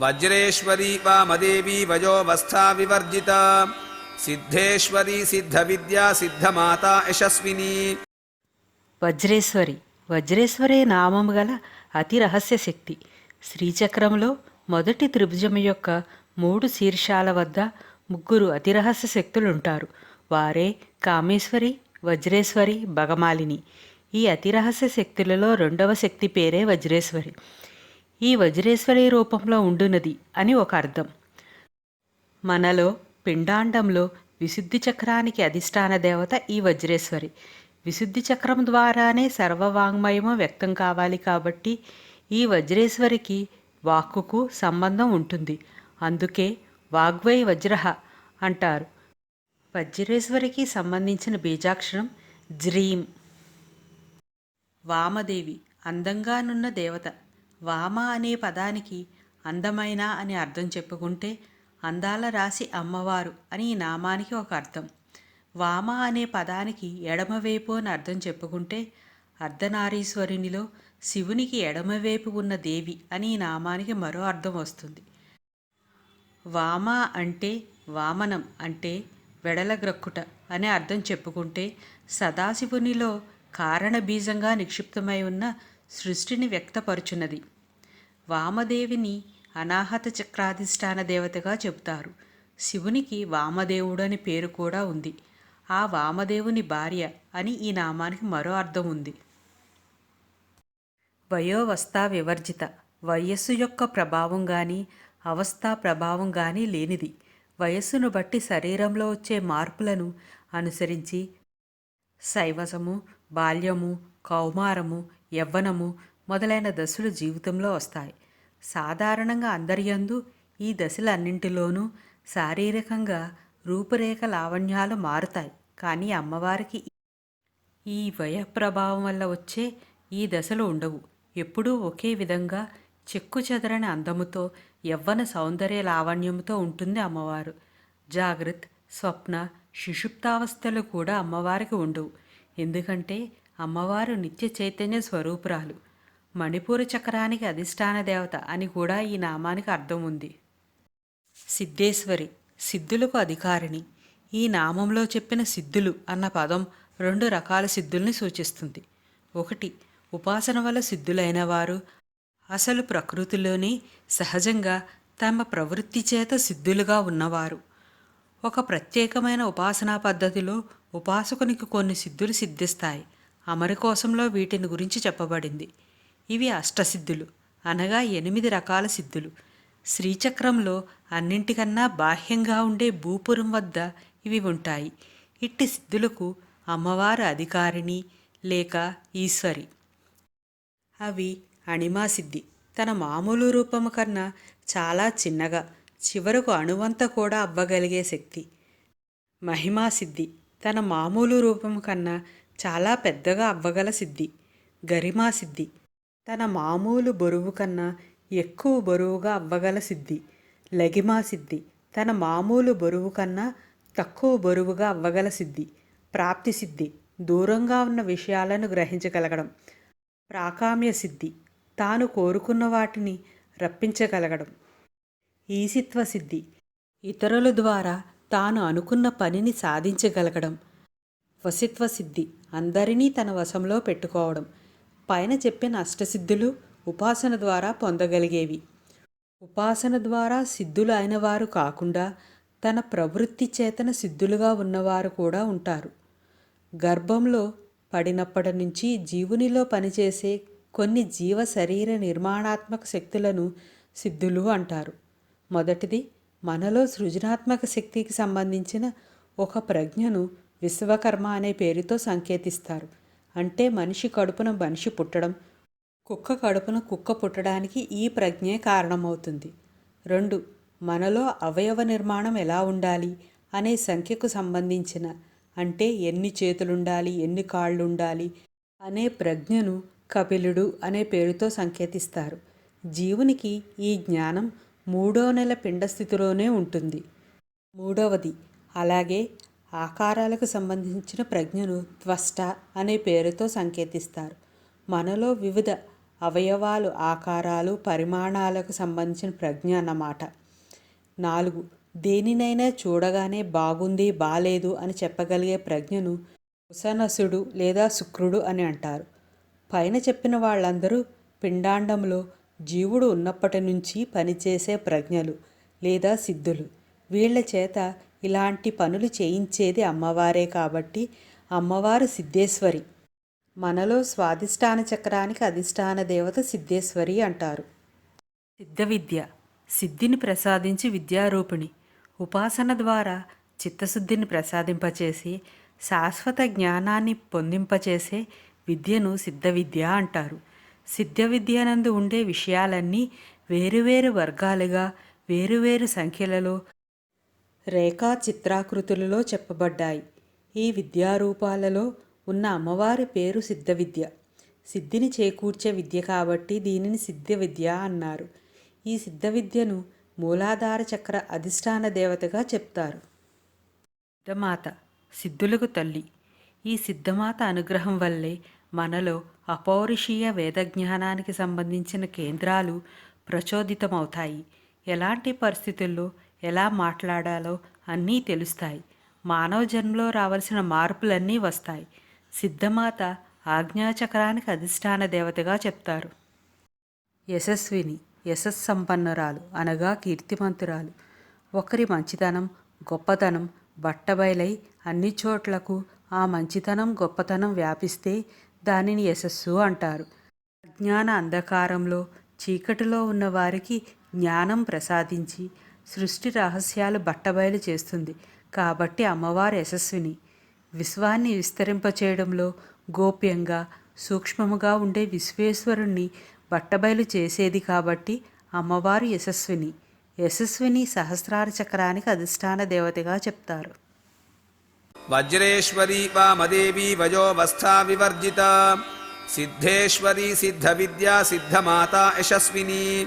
వజ్రేశ్వరీ వామదేవీ వయోవస్థా వివర్జిత. సిద్ధేశ్వరీ సిద్ధవిద్యా సిద్ధమాత యశస్విని. వజ్రేశ్వరి వజ్రేశ్వరే నామము గల అతి రహస్య శక్తి. శ్రీచక్రంలో మొదటి త్రిభుజం యొక్క మూడు శీర్షాల వద్ద ముగ్గురు అతి రహస్య శక్తులుంటారు. వారే కామేశ్వరి వజ్రేశ్వరి భగమాలిని. ఈ అతి రహస్య శక్తులలో రెండవ శక్తి పేరే వజ్రేశ్వరి. ఈ వజ్రేశ్వరి రూపంలో ఉండునది అని ఒక అర్థం. మనలో పిండాండంలో విశుద్ధి చక్రానికి అధిష్టాన దేవత ఈ వజ్రేశ్వరి. విశుద్ధి చక్రం ద్వారానే సర్వవాంగ్మయము వ్యక్తం కావాలి కాబట్టి ఈ వజ్రేశ్వరికి వాక్కుకు సంబంధం ఉంటుంది. అందుకే వాగ్వై వజ్రహ అంటారు. వజ్రేశ్వరికి సంబంధించిన బీజాక్షరం జ్రీం. వామదేవి అందంగానున్న దేవత. వామ అనే పదానికి అందమైన అని అర్థం చెప్పుకుంటే అందాల రాశి అమ్మవారు అని ఈ నామానికి ఒక అర్థం. వామ అనే పదానికి ఎడమవైపు అని అర్థం చెప్పుకుంటే అర్ధనారీశ్వరునిలో శివునికి ఎడమవైపు ఉన్న దేవి అని ఈ నామానికి మరో అర్థం వస్తుంది. వామ అంటే వామనం అంటే వెడలగ్రక్కుట అనే అర్థం చెప్పుకుంటే సదాశివునిలో కారణబీజంగా నిక్షిప్తమై ఉన్న సృష్టిని వ్యక్తపరుచున్నది. వామదేవిని అనాహత చక్రాధిష్టాన దేవతగా చెబుతారు. శివునికి వామదేవుడు అని పేరు కూడా ఉంది. ఆ వామదేవుని భార్య అని ఈ నామానికి మరో అర్థం ఉంది. వయోవస్థా వివర్జిత వయస్సు యొక్క ప్రభావం కానీ అవస్థా ప్రభావం కానీ లేనిది. వయస్సును బట్టి శరీరంలో వచ్చే మార్పులను అనుసరించి శైవసము బాల్యము కౌమారము యవ్వనము మొదలైన దశలు జీవితంలో వస్తాయి. సాధారణంగా అందరియందు ఈ దశలన్నింటిలోనూ శారీరకంగా రూపురేఖ లావణ్యాలు మారుతాయి. కానీ అమ్మవారికి ఈ వయ ప్రభావం వల్ల వచ్చే ఈ దశలు ఉండవు. ఎప్పుడూ ఒకే విధంగా చెక్కు చెదరని అందముతో యవ్వన సౌందర్య లావణ్యంతో ఉంటుంది అమ్మవారు. జాగ్రత్త స్వప్న శిశుప్తావస్థలు కూడా అమ్మవారికి ఉండవు. ఎందుకంటే అమ్మవారు నిత్య చైతన్య స్వరూపురాలు. మణిపూర చక్రానికి అధిష్టాన దేవత అని కూడా ఈ నామానికి అర్థం ఉంది. సిద్ధేశ్వరి సిద్ధులకు అధికారిణి. ఈ నామంలో చెప్పిన సిద్ధులు అన్న పదం రెండు రకాల సిద్ధుల్ని సూచిస్తుంది. ఒకటి ఉపాసన వల్ల సిద్ధులైన వారు అసలు ప్రకృతిలోనే సహజంగా తమ ప్రవృత్తి చేత సిద్ధులుగా ఉన్నవారు. ఒక ప్రత్యేకమైన ఉపాసనా పద్ధతిలో ఉపాసకునికి కొన్ని సిద్ధులు సిద్ధిస్తాయి. అమరకోశంలో వీటిని గురించి చెప్పబడింది. ఇవి అష్టసిద్ధులు అనగా ఎనిమిది రకాల సిద్ధులు. శ్రీచక్రంలో అన్నింటికన్నా బాహ్యంగా ఉండే భూపురం వద్ద ఇవి ఉంటాయి. ఇట్టి సిద్ధులకు అమ్మవారు అధికారిణి లేక ఈశ్వరి. అవి అణిమా సిద్ధి. తన మామూలు రూపము కన్నా చాలా చిన్నగా చివరకు అణువంత కూడా అవ్వగలిగే శక్తి. మహిమా సిద్ధి. తన మామూలు రూపం కన్నా చాలా పెద్దగా అవ్వగల సిద్ధి గరిమా సిద్ధి. తన మామూలు బరువు కన్నా ఎక్కువ బరువుగా అవ్వగల సిద్ధి లగిమా సిద్ధి. తన మామూలు బరువు కన్నా తక్కువ బరువుగా అవ్వగల సిద్ధి ప్రాప్తి సిద్ధి దూరంగా ఉన్న విషయాలను గ్రహించగలగడం. ప్రాకామ్య సిద్ధి తాను కోరుకున్న వాటిని రప్పించగలగడం. ఈసిత్వ సిద్ధి ఇతరుల ద్వారా తాను అనుకున్న పనిని సాధించగలగడం. వసిత్వ సిద్ధి. అందరినీ తన వశంలో పెట్టుకోవడం. పైన చెప్పిన అష్టసిద్ధులు ఉపాసన ద్వారా పొందగలిగేవి. ఉపాసన ద్వారా సిద్ధులు అయిన వారు కాకుండా తన ప్రవృత్తి చేతన సిద్ధులుగా ఉన్నవారు కూడా ఉంటారు. గర్భంలో పడినప్పటి నుంచి జీవునిలో పనిచేసే కొన్ని జీవ శరీర నిర్మాణాత్మక శక్తులను సిద్ధులు అంటారు. మొదటిది మనలో సృజనాత్మక శక్తికి సంబంధించిన ఒక ప్రజ్ఞను విశ్వకర్మ అనే పేరుతో సంకేతిస్తారు. అంటే మనిషి కడుపున మనిషి పుట్టడం కుక్క కడుపున కుక్క పుట్టడానికి ఈ ప్రజ్ఞే కారణమవుతుంది. రెండు మనలో అవయవ నిర్మాణం ఎలా ఉండాలి అనే సంఖ్యకు సంబంధించిన అంటే ఎన్ని చేతులుండాలి ఎన్ని కాళ్ళు ఉండాలి అనే ప్రజ్ఞను కపిలుడు అనే పేరుతో సంకేతిస్తారు. జీవునికి ఈ జ్ఞానం మూడో నెల పిండస్థితిలోనే ఉంటుంది. మూడవది అలాగే ఆకారాలకు సంబంధించిన ప్రజ్ఞను త్వష్ట అనే పేరుతో సంకేతిస్తారు. మనలో వివిధ అవయవాలు ఆకారాలు పరిమాణాలకు సంబంధించిన ప్రజ్ఞ అన్నమాట. నాలుగు దేనినైనా చూడగానే బాగుంది బాలేదు అని చెప్పగలిగే ప్రజ్ఞను కుసనసుడు లేదా శుక్రుడు అని అంటారు. పైన చెప్పిన వాళ్ళందరూ పిండాండంలో జీవుడు ఉన్నప్పటి నుంచి పనిచేసే ప్రజ్ఞలు లేదా సిద్ధులు. వీళ్ళ చేత ఇలాంటి పనులు చేయించేది అమ్మవారే కాబట్టి అమ్మవారు సిద్ధేశ్వరి. మనలో స్వాధిష్టాన చక్రానికి అధిష్టాన దేవత సిద్ధేశ్వరి అంటారు. సిద్ధ విద్య సిద్ధిని ప్రసాదించి విద్యారూపిణి ఉపాసన ద్వారా చిత్తశుద్ధిని ప్రసాదింపచేసి శాశ్వత జ్ఞానాన్ని పొందింపచేసే విద్యను సిద్ధ విద్య అంటారు. సిద్ధ విద్యనందు ఉండే విషయాలన్నీ వేరువేరు వర్గాలుగా వేరువేరు సంఖ్యలలో రేఖా చిత్రాకృతులలో చెప్పబడ్డాయి. ఈ విద్యారూపాలలో ఉన్న అమ్మవారి పేరు సిద్ధ విద్య సిద్ధిని చేకూర్చే విద్య కాబట్టి దీనిని సిద్ధ విద్య అన్నారు. ఈ సిద్ధ విద్యను మూలాధార చక్ర అధిష్టాన దేవతగా చెప్తారు. సిద్ధమాత సిద్ధులకు తల్లి. ఈ సిద్ధమాత అనుగ్రహం వల్లే మనలో అపౌరుషీయ వేదజ్ఞానానికి సంబంధించిన కేంద్రాలు ప్రచోదితమవుతాయి. ఎలాంటి పరిస్థితుల్లో ఎలా మాట్లాడాలో అన్నీ తెలుస్తాయి. మానవ జన్మలో రావలసిన మార్పులన్నీ వస్తాయి. సిద్ధమాత ఆజ్ఞాచక్రానికి అధిష్టాన దేవతగా చెప్తారు. యశస్విని యశస్సంపన్నురాలు అనగా కీర్తిమంతురాలు. ఒకరి మంచితనం గొప్పతనం బట్టబయలై అన్ని చోట్లకు ఆ మంచితనం గొప్పతనం వ్యాపిస్తే దానిని యశస్సు అంటారు. అజ్ఞాన అంధకారంలో చీకటిలో ఉన్న వారికి జ్ఞానం ప్రసాదించి సృష్టి రహస్యాలు బట్టబయలు చేస్తుంది. కాబట్టి అమ్మవారు యశస్విని. విశ్వాన్ని విస్తరింపచేయడంలో గోప్యంగా సూక్ష్మముగా ఉండే విశ్వేశ్వరుణ్ణి బట్టబయలు చేసేది కాబట్టి అమ్మవారు యశస్విని. యశస్విని సహస్రార చక్రానికి అధిష్టాన దేవతగా చెప్తారు. వజ్రేశ్వరీ వామదేవి వయోవస్థా వివర్జిత. సిద్ధ విద్య సిద్ధమాత యశస్విని.